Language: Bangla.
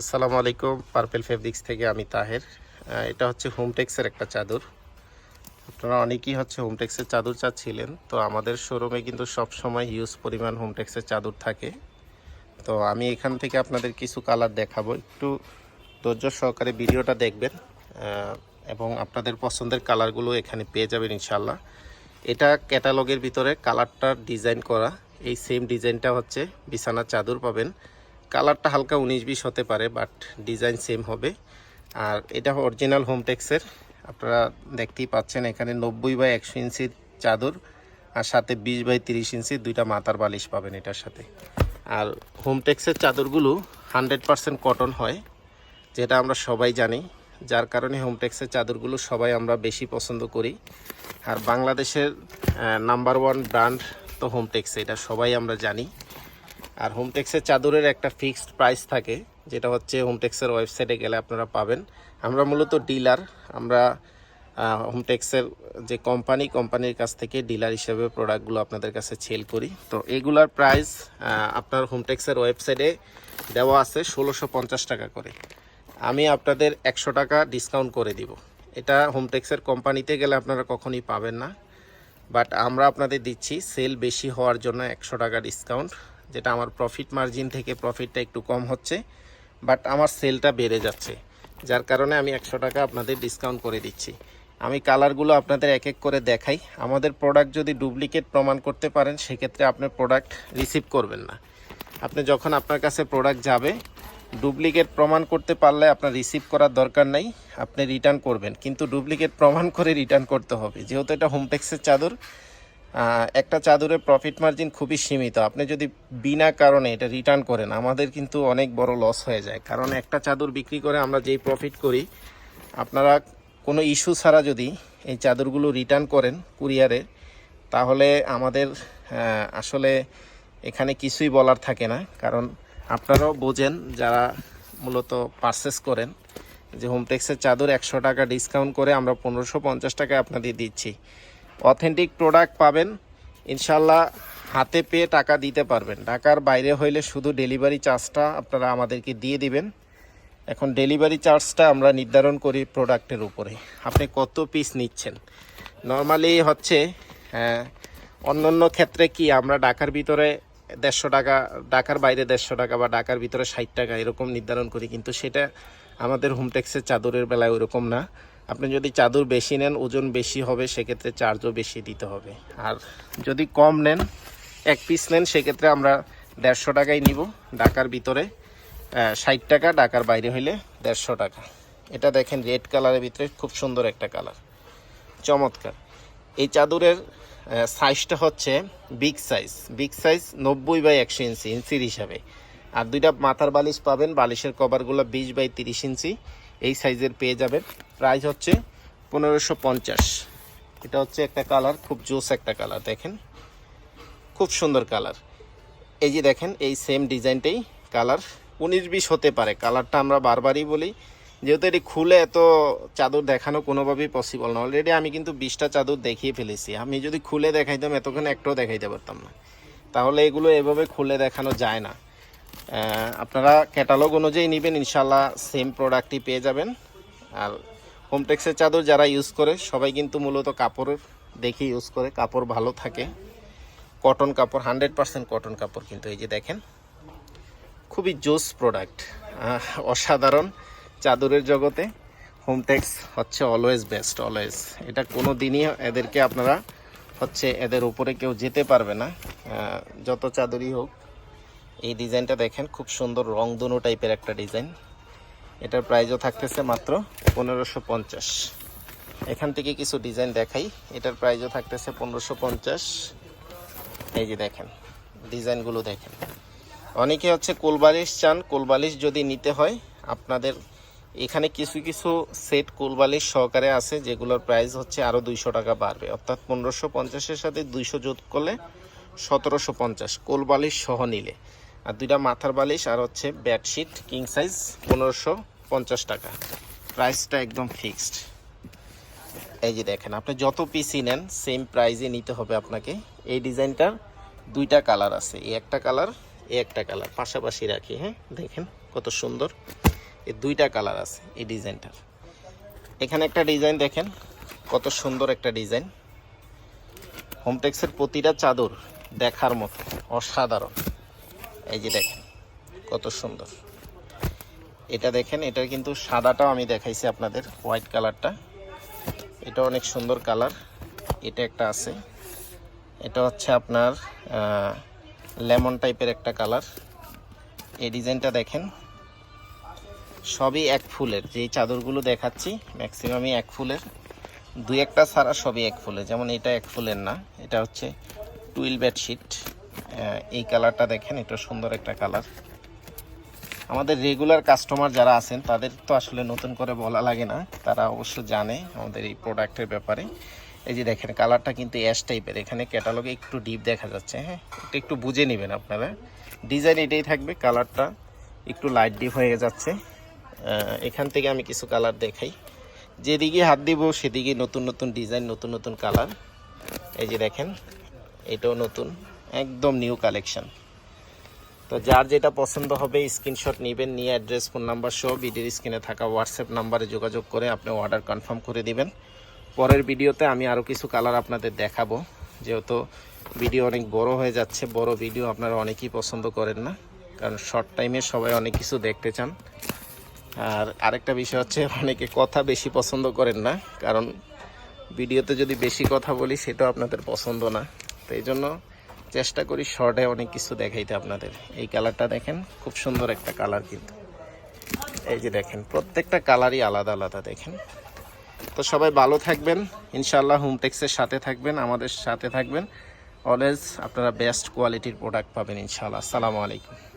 আসসালামু আলাইকুম পার্পেল ফেব্রিক্স থেকে আমি তাহের। এটা হচ্ছে হোমটেক্সের একটা চাদর। আপনারা অনেকেই হচ্ছে হোমটেক্সের চাদর চাচ্ছিলেন, তো আমাদের শোরুমে কিন্তু সব সময় হিউজ পরিমাণ হোমটেক্সের চাদর থাকে। তো আমি এখান থেকে আপনাদের কিছু কালার দেখাবো। একটু ধৈর্য সহকারে ভিডিওটা দেখবেন এবং আপনাদের পছন্দের কালারগুলো এখানে পেয়ে যাবেন ইনশাল্লাহ এটা ক্যাটালগের ভিতরে কালারটার ডিজাইন করা, এই সেম ডিজাইনটা হচ্ছে বিছানার চাদর পাবেন। কালারটা হালকা উনিশ বিশ হতে পারে বাট ডিজাইন সেম হবে। আর এটা অরিজিনাল হোমটেক্সের আপনারা দেখতেই পাচ্ছেন এখানে নব্বই বাই একশো ইঞ্চির চাদর আর সাথে বিশ বাই তিরিশ ইঞ্চির দুইটা মাথার বালিশ পাবেন এটার সাথে। আর হোমটেক্সের চাদরগুলো হান্ড্রেড পারসেন্ট কটন হয়, যেটা আমরা সবাই জানি। যার কারণে হোমটেক্সের চাদরগুলো সবাই আমরা বেশি পছন্দ করি। আর বাংলাদেশের নাম্বার ওয়ান ব্র্যান্ড তো হোমটেক্স এটা সবাই আমরা জানি। আর হোমটেক্সের চাদরের একটা ফিক্সড প্রাইস থাকে, যেটা হচ্ছে হোমটেক্সের ওয়েবসাইটে গেলে আপনারা পাবেন। আমরা মূলত ডিলার আমরা হোমটেক্সের যে কোম্পানি কোম্পানির কাছ থেকে ডিলার হিসেবে প্রোডাক্টগুলো আপনাদের কাছে সেল করি। তো এগুলার প্রাইস আপনার হোমটেক্সের ওয়েবসাইটে দেওয়া আছে ষোলোশো পঞ্চাশ টাকা করে। আমি আপনাদের একশো টাকা ডিসকাউন্ট করে দিব। এটা হোমটেক্সের কোম্পানিতে গেলে আপনারা কখনই পাবেন না। বাট আমরা আপনাদের দিচ্ছি সেল বেশি হওয়ার জন্য একশো টাকা ডিসকাউন্ট যেটা আমার প্রফিট মার্জিন থেকে প্রফিটটা একটু কম হচ্ছে বাট আমার সেলটা বেড়ে যাচ্ছে, যার কারণে আমি একশো টাকা আপনাদের ডিসকাউন্ট করে দিচ্ছি। আমি কালারগুলো আপনাদের এক এক করে দেখাই। আমাদের প্রোডাক্ট যদি ডুপ্লিকেট প্রমাণ করতে পারেন, সেক্ষেত্রে আপনার প্রোডাক্ট রিসিভ করবেন না। আপনি যখন আপনার কাছে প্রোডাক্ট যাবে ডুপ্লিকেট প্রমাণ করতে পারলে আপনার রিসিভ করার দরকার নাই, আপনি রিটার্ন করবেন। কিন্তু ডুপ্লিকেট প্রমাণ করে রিটার্ন করতে হবে। যেহেতু এটা হোমটেক্সের চাদর একটা চাদরের প্রফিট মার্জিন খুবই সীমিত। আপনি যদি বিনা কারণে এটা রিটার্ন করেন, আমাদের কিন্তু অনেক বড় লস হয়ে যায়। কারণ একটা চাদর বিক্রি করে আমরা যেই প্রফিট করি, আপনারা কোনো ইস্যু ছাড়া যদি এই চাদরগুলো রিটার্ন করেন কুরিয়ারে তাহলে আমাদের আসলে এখানে কিছুই বলার থাকে না। কারণ আপনারাও বোঝেন, যারা মূলত পারচেস করেন, যে হোমটেক্সের চাদর একশো টাকা ডিসকাউন্ট করে আমরা পনেরোশো পঞ্চাশ টাকায় আপনাদের দিচ্ছি। অথেন্টিক প্রোডাক্ট পাবেন, ইনশাল্লাহ হাতে পেয়ে টাকা দিতে পারবেন। ঢাকার বাইরে হইলে শুধু ডেলিভারি চার্জটা আপনারা আমাদেরকে দিয়ে দিবেন। এখন ডেলিভারি চার্জটা আমরা নির্ধারণ করি প্রোডাক্টের উপরে। আপনি কত পিস নিচ্ছেন? নর্মালি হচ্ছে অন্য অন্য ক্ষেত্রে কি আমরা ঢাকার ভিতরে দেড়শো টাকা, ঢাকার বাইরে দেড়শো টাকা বা ঢাকার ভিতরে ষাট টাকা এরকম নির্ধারণ করি, কিন্তু সেটা আমাদের হোমটেক্সের চাদরের বেলায় ওরকম না। আপনি যদি চাদর বেশি নেন, ওজন বেশি হবে, সেক্ষেত্রে চার্জও বেশি দিতে হবে। আর যদি কম নেন, এক পিস নেন, সেক্ষেত্রে আমরা দেড়শো টাকাই নিব ঢাকার ভিতরে। ষাট টাকা, ঢাকার বাইরে হইলে দেড়শো টাকা। এটা দেখেন রেড কালারের ভিতরে খুব সুন্দর একটা কালার চমৎকার। এই চাদরের সাইজটা হচ্ছে বিগ সাইজ বিগ সাইজ নব্বই বাই একশো ইঞ্চি, ইঞ্চির হিসাবে। আর দুইটা মাথার বালিশ পাবেন, বালিশের কভারগুলো বিশ বাই তিরিশ ইঞ্চি। এই সাইজের পেয়ে যাবেন। প্রাইস হচ্ছে পনেরোশো পঞ্চাশ। এটা হচ্ছে একটা কালার, খুব জোস একটা কালার, দেখেন। খুব সুন্দর কালার। এই যে দেখেন, এই সেম ডিজাইনটাই কালার। উনিশ বিশ হতে পারে, কালারটা আমরা বারবারই বলি। যেহেতু এটি খুলে এত চাদর দেখানো কোনোভাবেই পসিবল না। অলরেডি আমি কিন্তু বিশটা চাদর দেখিয়ে ফেলেছি। আমি যদি খুলে দেখাইতাম, এতক্ষণ একটাও দেখাইতে পারতাম না। তাহলে এগুলো এভাবে খুলে দেখানো যায় না। আপনারা ক্যাটালগ অনুযায়ী নেবেন ইনশাল্লাহ সেম প্রোডাক্টই পেয়ে যাবেন। আর হোমটেক্সের চাদর যারা ইউজ করে, সবাই কিন্তু মূলত কাপড় দেখে ইউজ করে, কাপড় ভালো থাকে। কটন কাপড় হান্ড্রেড পার্সেন্ট কটন কাপড় কিন্তু এই যে দেখেন, খুবই জোস প্রোডাক্ট অসাধারণ চাদরের জগতে। হোমটেক্স হচ্ছে অলওয়েজ বেস্ট অলওয়েজ এটা কোনো দিনই এদেরকে আপনারা হচ্ছে এদের উপরে কেউ যেতে পারবে না। যত চাদরই হোক। এই ডিজাইনটা দেখেন, খুব সুন্দর রং দুনো টাইপের একটা ডিজাইন। এটার প্রাইসও থাকতেছে মাত্র পনেরোশো পঞ্চাশ। এখান থেকে কিছু ডিজাইন দেখাই। এটার প্রাইসও থাকতেছে পনেরোশো পঞ্চাশ। এই যে দেখেন, ডিজাইনগুলো দেখেন। অনেকে হচ্ছে কোলবালিশ চান, কোলবালিশ যদি নিতে হয়, আপনাদের এখানে কিছু কিছু সেট কোলবালিশ সহকারে আছে, যেগুলোর প্রাইস হচ্ছে আরও দুইশো টাকা বাড়বে। অর্থাৎ পনেরোশো পঞ্চাশের সাথে দুইশো যোগ করলে সতেরোশো পঞ্চাশ কোলবালিশ সহ নিলে। আর দুইটা মাথার বালিশ আর হচ্ছে বেডশিট কিং সাইজ পনেরোশো পঞ্চাশ টাকা। প্রাইসটা একদম ফিক্সড এই যে দেখেন, আপনি যত পিসি নেন সেম প্রাইজে নিতে হবে আপনাকে। এই ডিজাইনটার দুইটা কালার আছে, এই একটা কালার, এই একটা কালার। পাশাপাশি রাখি হ্যাঁ দেখেন কত সুন্দর। এই দুইটা কালার আছে এই ডিজাইনটার। এখানে একটা ডিজাইন দেখেন, কত সুন্দর একটা ডিজাইন। হোমটেক্সের প্রতিটা চাদর দেখার মতো, অসাধারণ। এই যে দেখেন, কত সুন্দর। এটা দেখেন এটা কিন্তু সাদাটাও আমি দেখাইছি আপনাদের, হোয়াইট কালারটা। এটা অনেক সুন্দর কালার, এটা একটা আছে। এটা হচ্ছে আপনার লেমন টাইপের একটা কালার। এই ডিজাইনটা দেখেন, সবই এক ফুলের। যেই চাদরগুলো দেখাচ্ছি, ম্যাক্সিমামই এক ফুলের। দুই একটা ছাড়া সবই এক ফুলের, যেমন এটা এক ফুলের না, এটা হচ্ছে টুইল বেডশিট। এই কালারটা দেখেন, এটা সুন্দর একটা কালার আমাদের রেগুলার কাস্টমার যারা আছেন, তাদের তো আসলে নতুন করে বলা লাগে না, তারা অবশ্য জানে আমাদের এই প্রোডাক্টের ব্যাপারে। এই যে দেখেন কালারটা কিন্তু অ্যাশ টাইপের এখানে ক্যাটালগে একটু ডিপ দেখা যাচ্ছে হ্যাঁ? এটা একটু বুঝে নেবেন আপনারা। ডিজাইন এটাই থাকবে কালারটা একটু লাইট ডিপ হয়ে যাচ্ছে। এখান থেকে আমি কিছু কালার দেখাই। যেদিকে হাত দিব, সেদিকে নতুন নতুন ডিজাইন নতুন নতুন কালার এই যে দেখেন, এটাও নতুন। একদম নিউ কালেকশন তো যার যেটা পছন্দ হবে স্ক্রিনশট নেবেন, নিয়ে অ্যাড্রেস ফোন নাম্বার সহ ভিডিওর স্ক্রিনে থাকা হোয়াটসঅ্যাপ নাম্বারে যোগাযোগ করে আপনি অর্ডার কনফার্ম করে দিবেন। পরের ভিডিওতে আমি আরও কিছু কালার আপনাদের দেখাবো। যেহেতু ভিডিও অনেক বড় হয়ে যাচ্ছে, বড় ভিডিও আপনারা অনেকেই পছন্দ করেন না, কারণ শর্ট টাইমে সবাই অনেক কিছু দেখতে চান। আর আরেকটা বিষয় হচ্ছে, অনেকে কথা বেশি পছন্দ করেন না, কারণ ভিডিওতে যদি বেশি কথা বলি, সেটাও আপনাদের পছন্দ না। তো এই জন্য চেষ্টা করি শর্টে অনেক কিছু দেখাইতে আপনাদের। এই কালারটা দেখেন, খুব সুন্দর একটা কালার কিন্তু। এই যে দেখেন, প্রত্যেকটা কালারই আলাদা আলাদা দেখেন। তো সবাই ভালো থাকবেন ইনশাল্লাহ হোমটেক্সের সাথে থাকবেন, আমাদের সাথে থাকবেন। অলওয়েজ আপনারা বেস্ট কোয়ালিটির প্রোডাক্ট পাবেন ইনশাল্লাহ আসসালামু আলাইকুম।